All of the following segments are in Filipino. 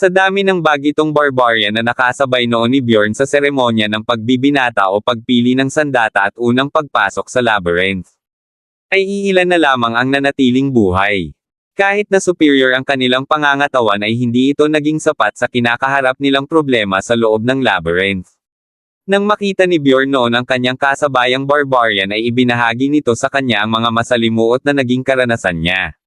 Sa dami ng bagitong barbarian na nakasabay noon ni Bjorn sa seremonya ng pagbibinata o pagpili ng sandata at unang pagpasok sa labyrinth, ay iilan na lamang ang nanatiling buhay. Kahit na superior ang kanilang pangangatawan ay hindi ito naging sapat sa kinakaharap nilang problema sa loob ng labyrinth. Nang makita ni Bjorn noon ang kanyang kasabayang barbarian ay ibinahagi nito sa kanya ang mga masalimuot na naging karanasan niya.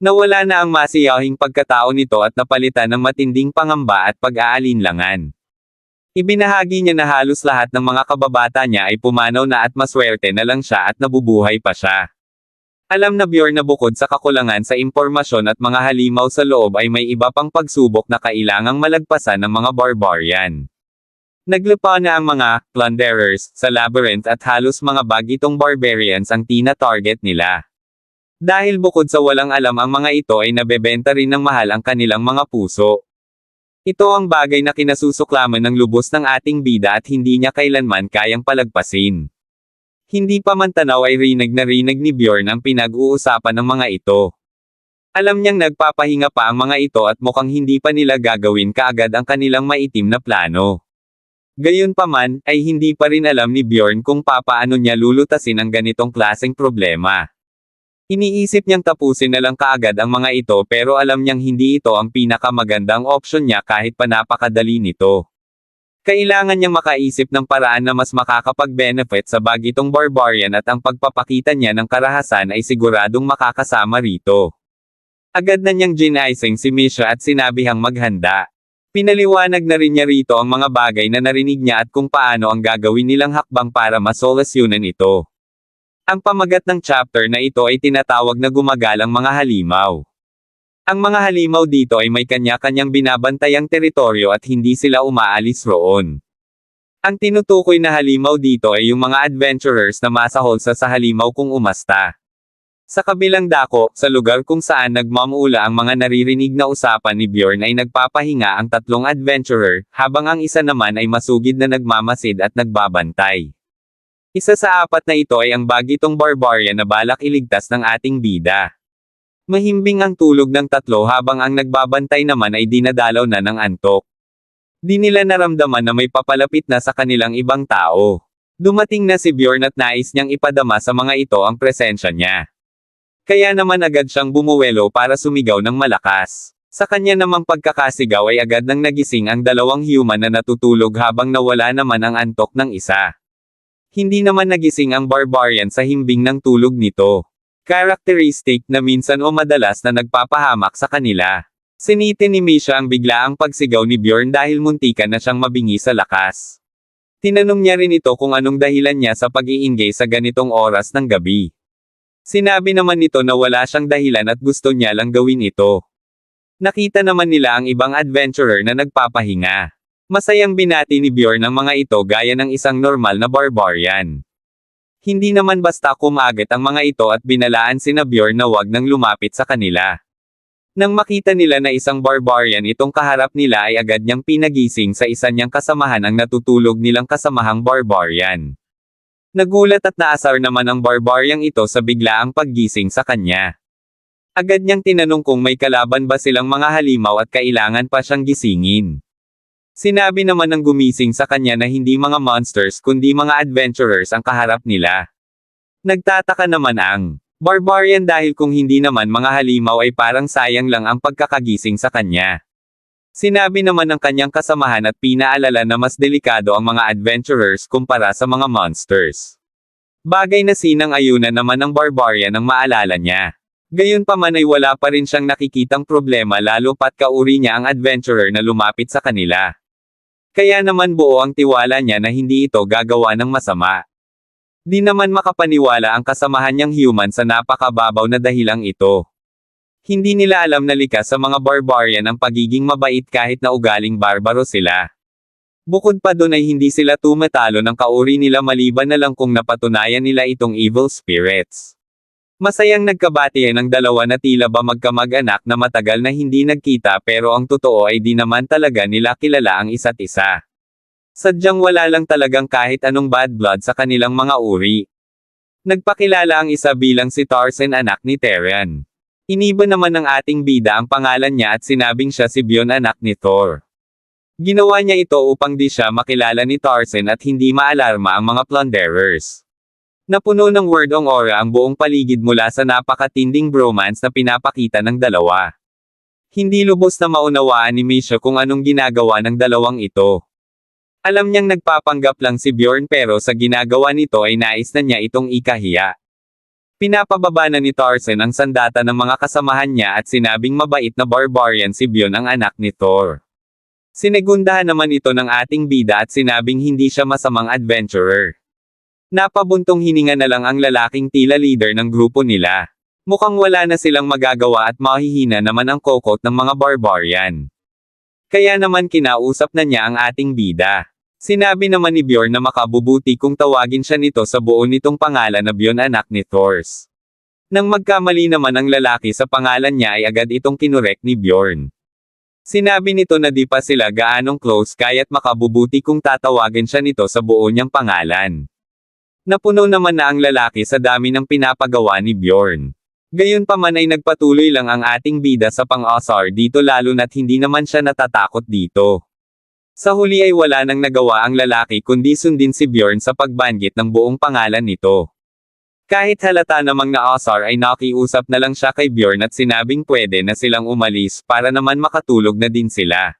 Nawala na ang masiyahing pagkatao nito at napalitan ng matinding pangamba at pag-aalinlangan. Ibinahagi niya na halos lahat ng mga kababata niya ay pumanaw na at maswerte na lang siya at nabubuhay pa siya. Alam na Bjorn na bukod sa kakulangan sa impormasyon at mga halimaw sa loob ay may iba pang pagsubok na kailangang malagpasan ng mga barbarian. Naglupa na ang mga plunderers sa labyrinth at halos mga bagitong barbarians ang tina-target nila. Dahil bukod sa walang alam ang mga ito ay nabebenta rin ng mahal ang kanilang mga puso. Ito ang bagay na kinasusuklaman ng lubos ng ating bida at hindi niya kailanman kayang palagpasin. Hindi pa man tanaw ay rinig na rinig ni Bjorn ang pinag-uusapan ng mga ito. Alam niyang nagpapahinga pa ang mga ito at mukhang hindi pa nila gagawin kaagad ang kanilang maitim na plano. Gayunpaman, ay hindi pa rin alam ni Bjorn kung papaano niya lulutasin ang ganitong klaseng problema. Iniisip niyang tapusin na lang kaagad ang mga ito pero alam niyang hindi ito ang pinakamagandang opsyon niya kahit pa napakadali nito. Kailangan niyang makaisip ng paraan na mas makakapag-benefit sa bagitong barbarian at ang pagpapakita niya ng karahasan ay siguradong makakasama rito. Agad na niyang ginaising si Misha at sinabihang maghanda. Pinaliwanag na rin niya rito ang mga bagay na narinig niya at kung paano ang gagawin nilang hakbang para masolusyonan ito. Ang pamagat ng chapter na ito ay tinatawag na gumagalang mga halimaw. Ang mga halimaw dito ay may kanya-kanyang binabantayang teritoryo at hindi sila umaalis roon. Ang tinutukoy na halimaw dito ay yung mga adventurers na masahol sa sa halimaw kung umasta. Sa kabilang dako, sa lugar kung saan nagmamula ang mga naririnig na usapan ni Bjorn ay nagpapahinga ang tatlong adventurer, habang ang isa naman ay masugid na nagmamasid at nagbabantay. Isa sa apat na ito ay ang bagitong barbarian na balak iligtas ng ating bida. Mahimbing ang tulog ng tatlo habang ang nagbabantay naman ay dinadalaw na ng antok. Di nila naramdaman na may papalapit na sa kanilang ibang tao. Dumating na si Bjorn at nais niyang ipadama sa mga ito ang presensya niya. Kaya naman agad siyang bumuwelo para sumigaw ng malakas. Sa kanya namang pagkakasigaw ay agad nang nagising ang dalawang human na natutulog habang nawala naman ang antok ng isa. Hindi naman nagising ang barbarian sa himbing ng tulog nito. Characteristic na minsan o madalas na nagpapahamak sa kanila. Sinitin ni Misha ang biglaang pagsigaw ni Bjorn dahil muntikan na siyang mabingi sa lakas. Tinanong niya rin ito kung anong dahilan niya sa pag-iingay sa ganitong oras ng gabi. Sinabi naman nito na wala siyang dahilan at gusto niya lang gawin ito. Nakita naman nila ang ibang adventurer na nagpapahinga. Masayang binati ni Bjorn ang mga ito gaya ng isang normal na barbarian. Hindi naman basta kumagit ang mga ito at binalaan sina Bjorn na wag nang lumapit sa kanila. Nang makita nila na isang barbarian itong kaharap nila ay agad niyang pinagising sa isa niyang kasamahan ang natutulog nilang kasamahang barbarian. Nagulat at naasar naman ang barbaryang ito sa biglaang paggising sa kanya. Agad niyang tinanong kung may kalaban ba silang mga halimaw at kailangan pa siyang gisingin. Sinabi naman ng gumising sa kanya na hindi mga monsters kundi mga adventurers ang kaharap nila. Nagtataka naman ang barbarian dahil kung hindi naman mga halimaw ay parang sayang lang ang pagkakagising sa kanya. Sinabi naman ng kanyang kasamahan at pinaalala na mas delikado ang mga adventurers kumpara sa mga monsters. Bagay na sinang ayunan naman ng barbarian ang maalala niya. Gayunpaman ay wala pa rin siyang nakikitang problema lalo pat kauri niya ang adventurer na lumapit sa kanila. Kaya naman buo ang tiwala niya na hindi ito gagawa ng masama. Di naman makapaniwala ang kasamahan niyang human sa napakababaw na dahilang ito. Hindi nila alam na likas sa mga barbarian ang pagiging mabait kahit na ugaling barbaro sila. Bukod pa doon ay hindi sila tumatalo ng kauri nila maliban na lang kung napatunayan nila itong evil spirits. Masayang nagkabatihan ng dalawa na tila ba magkamag-anak na matagal na hindi nagkita pero ang totoo ay di naman talaga nila kilala ang isa't isa. Sadyang wala lang talagang kahit anong bad blood sa kanilang mga uri. Nagpakilala ang isa bilang si Tarzan anak ni Terran. Iniba naman ng ating bida ang pangalan niya at sinabing siya si Bjorn anak ni Thor. Ginawa niya ito upang di siya makilala ni Tarzan at hindi maalarma ang mga plunderers. Napuno ng word ong aura ang buong paligid mula sa napakatinding bromance na pinapakita ng dalawa. Hindi lubos na maunawaan ni Misha kung anong ginagawa ng dalawang ito. Alam niyang nagpapanggap lang si Bjorn pero sa ginagawa nito ay nais na niya itong ikahiya. Pinapababa na ni Tarzan ang sandata ng mga kasamahan niya at sinabing mabait na barbarian si Bjorn ang anak ni Thor. Sinegundahan naman ito ng ating bida at sinabing hindi siya masamang adventurer. Napabuntong hininga na lang ang lalaking tila leader ng grupo nila. Mukhang wala na silang magagawa at mahihina naman ang kokot ng mga barbarian. Kaya naman kinausap na niya ang ating bida. Sinabi naman ni Bjorn na makabubuti kung tawagin siya nito sa buo nitong pangalan na Bjorn anak ni Thors. Nang magkamali naman ang lalaki sa pangalan niya ay agad itong kinurek ni Bjorn. Sinabi nito na di pa sila gaanong close kaya't makabubuti kung tatawagin siya nito sa buo niyang pangalan. Napuno naman na ang lalaki sa dami ng pinapagawa ni Bjorn. Gayunpaman ay nagpatuloy lang ang ating bida sa pang-asar dito lalo na't hindi naman siya natatakot dito. Sa huli ay wala nang nagawa ang lalaki kundi sundin si Bjorn sa pagbanggit ng buong pangalan nito. Kahit halata namang na Asar ay nakiusap na lang siya kay Bjorn at sinabing pwede na silang umalis para naman makatulog na din sila.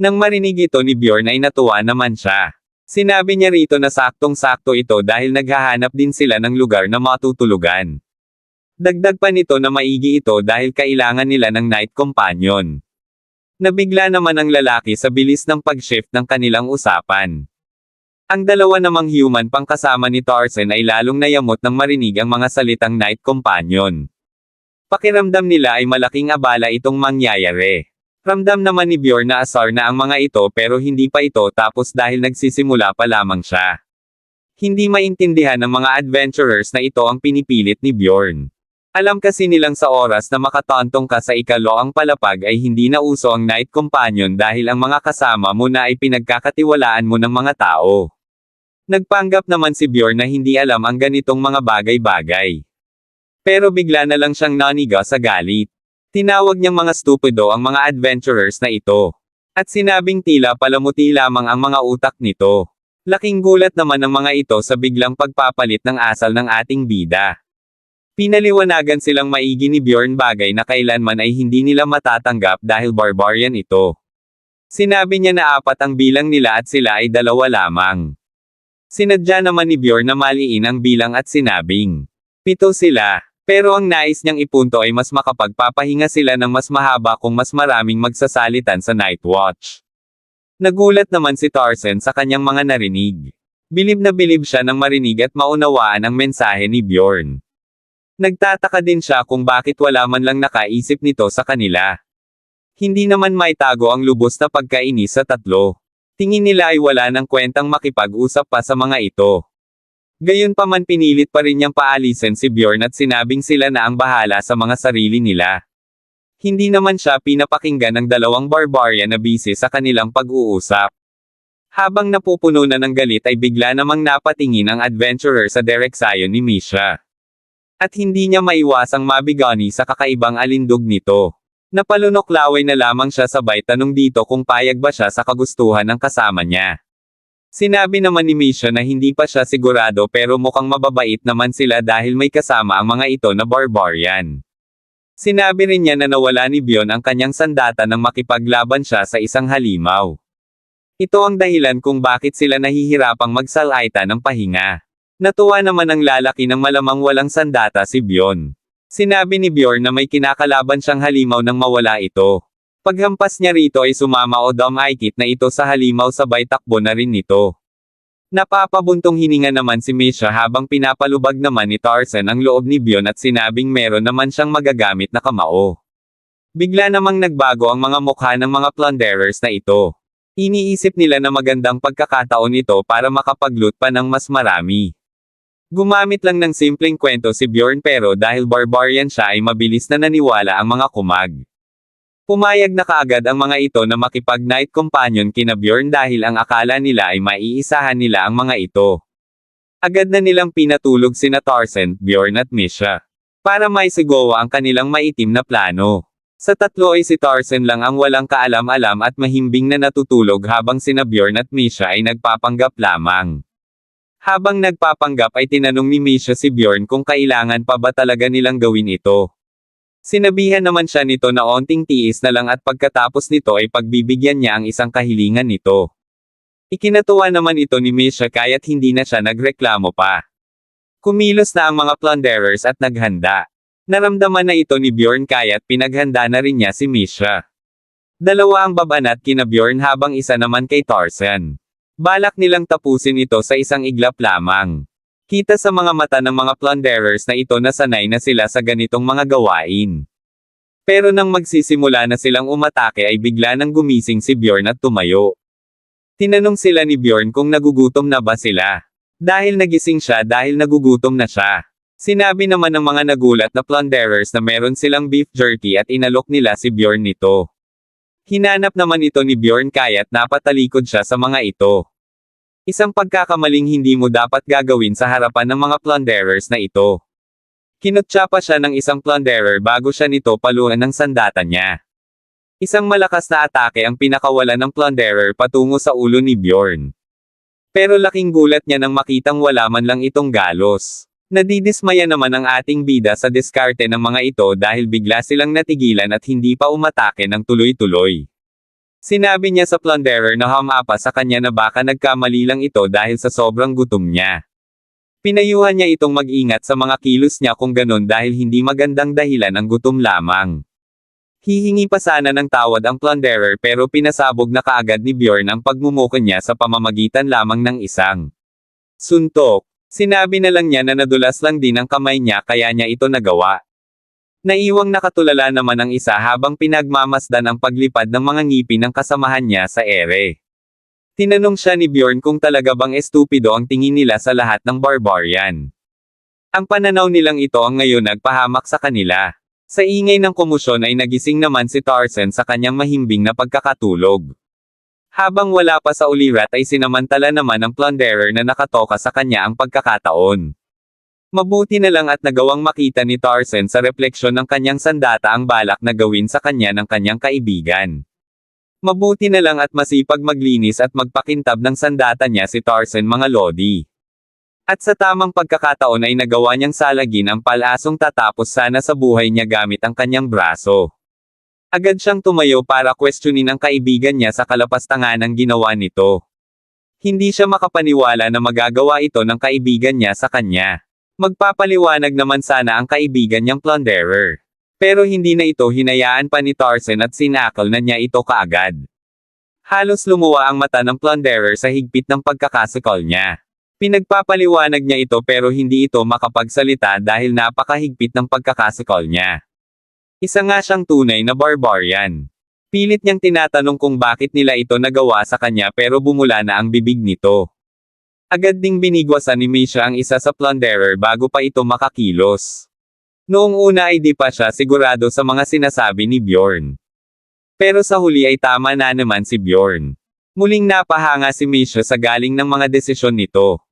Nang marinig ito ni Bjorn ay natuwa naman siya. Sinabi niya rito na saktong-sakto ito dahil naghahanap din sila ng lugar na matutulugan. Dagdag pa nito na maigi ito dahil kailangan nila ng night companion. Nabigla naman ang lalaki sa bilis ng pag-shift ng kanilang usapan. Ang dalawa namang human pang kasama ni Tarzan ay lalong nayamot nang marinig ang mga salitang night companion. Pakiramdam nila ay malaking abala itong mangyayari. Ramdam naman ni Bjorn na asar na ang mga ito pero hindi pa ito tapos dahil nagsisimula pa lamang siya. Hindi maintindihan ng mga adventurers na ito ang pinipilit ni Bjorn. Alam kasi nilang sa oras na makatantong ka sa ikalo ang palapag ay hindi na uso ang night companion dahil ang mga kasama mo na ay pinagkakatiwalaan mo ng mga tao. Nagpanggap naman si Bjorn na hindi alam ang ganitong mga bagay-bagay. Pero bigla na lang siyang naniga sa galit. Tinawag niyang mga stupido ang mga adventurers na ito. At sinabing tila palamuti lamang ang mga utak nito. Laking gulat naman ng mga ito sa biglang pagpapalit ng asal ng ating bida. Pinaliwanagan silang maigi ni Bjorn bagay na kailanman ay hindi nila matatanggap dahil barbarian ito. Sinabi niya na apat ang bilang nila at sila ay dalawa lamang. Sinadya naman ni Bjorn na maliin ang bilang at sinabing, pito sila. Pero ang nais niyang ipunto ay mas makapagpapahinga sila ng mas mahaba kung mas maraming magsasalitan sa Night Watch. Nagulat naman si Tarzan sa kanyang mga narinig. Bilib na bilib siya nang marinig at maunawaan ang mensahe ni Bjorn. Nagtataka din siya kung bakit wala man lang nakaisip nito sa kanila. Hindi naman maitago ang lubos na pagkainis sa tatlo. Tingin nila ay wala ng kwentang makipag-usap pa sa mga ito. Gayunpaman pinilit pa rin niyang paalisin si Bjorn at sinabing sila na ang bahala sa mga sarili nila. Hindi naman siya pinapakinggan ng dalawang barbarian na busy sa kanilang pag-uusap. Habang napupuno na ng galit ay bigla namang napatingin ang adventurer sa direksyon ni Misha. At hindi niya maiwasang mabigani sa kakaibang alindog nito. Napalunok laway na lamang siya sabay tanong dito kung payag ba siya sa kagustuhan ng kasama niya. Sinabi naman ni Misha na hindi pa siya sigurado pero mukhang mababait naman sila dahil may kasama ang mga ito na barbarian. Sinabi rin niya na nawala ni Bion ang kanyang sandata nang makipaglaban siya sa isang halimaw. Ito ang dahilan kung bakit sila nahihirapang magsalaita ng pahinga. Natuwa naman ang lalaki ng malamang walang sandata si Bjorn. Sinabi ni Bjorn na may kinakalaban siyang halimaw nang mawala ito. Paghampas niya rito ay sumama o damaykit na ito sa halimaw sabay takbo na rin nito. Napapabuntong hininga naman si Misha habang pinapalubag naman ni Tarzan ang loob ni Bjorn at sinabing meron naman siyang magagamit na kamao. Bigla namang nagbago ang mga mukha ng mga plunderers na ito. Iniisip nila na magandang pagkakataon ito para makapagloot pa ng mas marami. Gumamit lang ng simpleng kwento si Bjorn pero dahil barbarian siya ay mabilis na naniwala ang mga kumag. Pumayag na kaagad ang mga ito na makipag-night companion kina Bjorn dahil ang akala nila ay maiisahan nila ang mga ito. Agad na nilang pinatulog sina Tarzan, Bjorn at Misha. Para may sigawa ang kanilang maitim na plano. Sa tatlo ay si Tarzan lang ang walang kaalam-alam at mahimbing na natutulog habang sina Bjorn at Misha ay nagpapanggap lamang. Habang nagpapanggap ay tinanong ni Misha si Bjorn kung kailangan pa ba talaga nilang gawin ito. Sinabihan naman siya nito na onting tiis na lang at pagkatapos nito ay pagbibigyan niya ang isang kahilingan nito. Ikinatuwa naman ito ni Misha kaya't hindi na siya nagreklamo pa. Kumilos na ang mga plunderers at naghanda. Naramdaman na ito ni Bjorn kaya't pinaghanda na rin niya si Misha. Dalawa ang babanat kina Bjorn habang isa naman kay Tarzan. Balak nilang tapusin ito sa isang iglap lamang. Kita sa mga mata ng mga plunderers na ito na sanay na sila sa ganitong mga gawain. Pero nang magsisimula na silang umatake ay bigla nang gumising si Bjorn at tumayo. Tinanong sila ni Bjorn kung nagugutom na ba sila. Dahil nagising siya dahil nagugutom na siya. Sinabi naman ng mga nagulat na plunderers na meron silang beef jerky at inalok nila si Bjorn nito. Hinanap naman ito ni Bjorn kaya't napatalikod siya sa mga ito. Isang pagkakamaling hindi mo dapat gagawin sa harapan ng mga plunderers na ito. Kinutsa pa siya ng isang plunderer bago siya nito paluan ng sandata niya. Isang malakas na atake ang pinakawalan ng plunderer patungo sa ulo ni Bjorn. Pero laking gulat niya nang makitang wala man lang itong galos. Nadidismaya naman ang ating bida sa diskarte ng mga ito dahil bigla silang natigilan at hindi pa umatake ng tuloy-tuloy. Sinabi niya sa plunderer na hamapa sa kanya na baka nagkamali lang ito dahil sa sobrang gutom niya. Pinayuhan niya itong mag-ingat sa mga kilos niya kung ganon dahil hindi magandang dahilan ang gutom lamang. Hihingi pa sana ng tawad ang plunderer pero pinasabog na kaagad ni Bjorn ang pagmumuko niya sa pamamagitan lamang ng isang suntok. Sinabi na lang niya na nadulas lang din ang kamay niya kaya niya ito nagawa. Naiwang nakatulala naman ang isa habang pinagmamasdan ang paglipad ng mga ngipin ng kasamahan niya sa ere. Tinanong siya ni Bjorn kung talaga bang estupido ang tingin nila sa lahat ng barbarian. Ang pananaw nilang ito ang ngayon nagpahamak sa kanila. Sa ingay ng komusyon ay nagising naman si Tarzan sa kanyang mahimbing na pagkakatulog. Habang wala pa sa ulirat ay sinamantala naman ng plunderer na nakatoka sa kanya ang pagkakataon. Mabuti na lang at nagawang makita ni Tarzan sa refleksyon ng kanyang sandata ang balak na gawin sa kanya ng kanyang kaibigan. Mabuti na lang at masipag maglinis at magpakintab ng sandata niya si Tarzan mga lodi. At sa tamang pagkakataon ay nagawa niyang salagin ang palasong tatapos sana sa buhay niya gamit ang kanyang braso. Agad siyang tumayo para questionin ang kaibigan niya sa kalapastangan ng ginawa nito. Hindi siya makapaniwala na magagawa ito ng kaibigan niya sa kanya. Magpapaliwanag naman sana ang kaibigan niyang plunderer. Pero hindi na ito hinayaan pa ni Tarzan at sinakal na niya ito kaagad. Halos lumuwa ang mata ng plunderer sa higpit ng pagkakasakal niya. Pinagpapaliwanag niya ito pero hindi ito makapagsalita dahil napakahigpit ng pagkakasakal niya. Isa nga siyang tunay na barbarian. Pilit niyang tinatanong kung bakit nila ito nagawa sa kanya pero bumula na ang bibig nito. Agad ding binigwasan ni Misha ang isa sa plunderer bago pa ito makakilos. Noong una ay di pa siya sigurado sa mga sinasabi ni Bjorn. Pero sa huli ay tama na naman si Bjorn. Muling napahanga si Misha sa galing ng mga desisyon nito.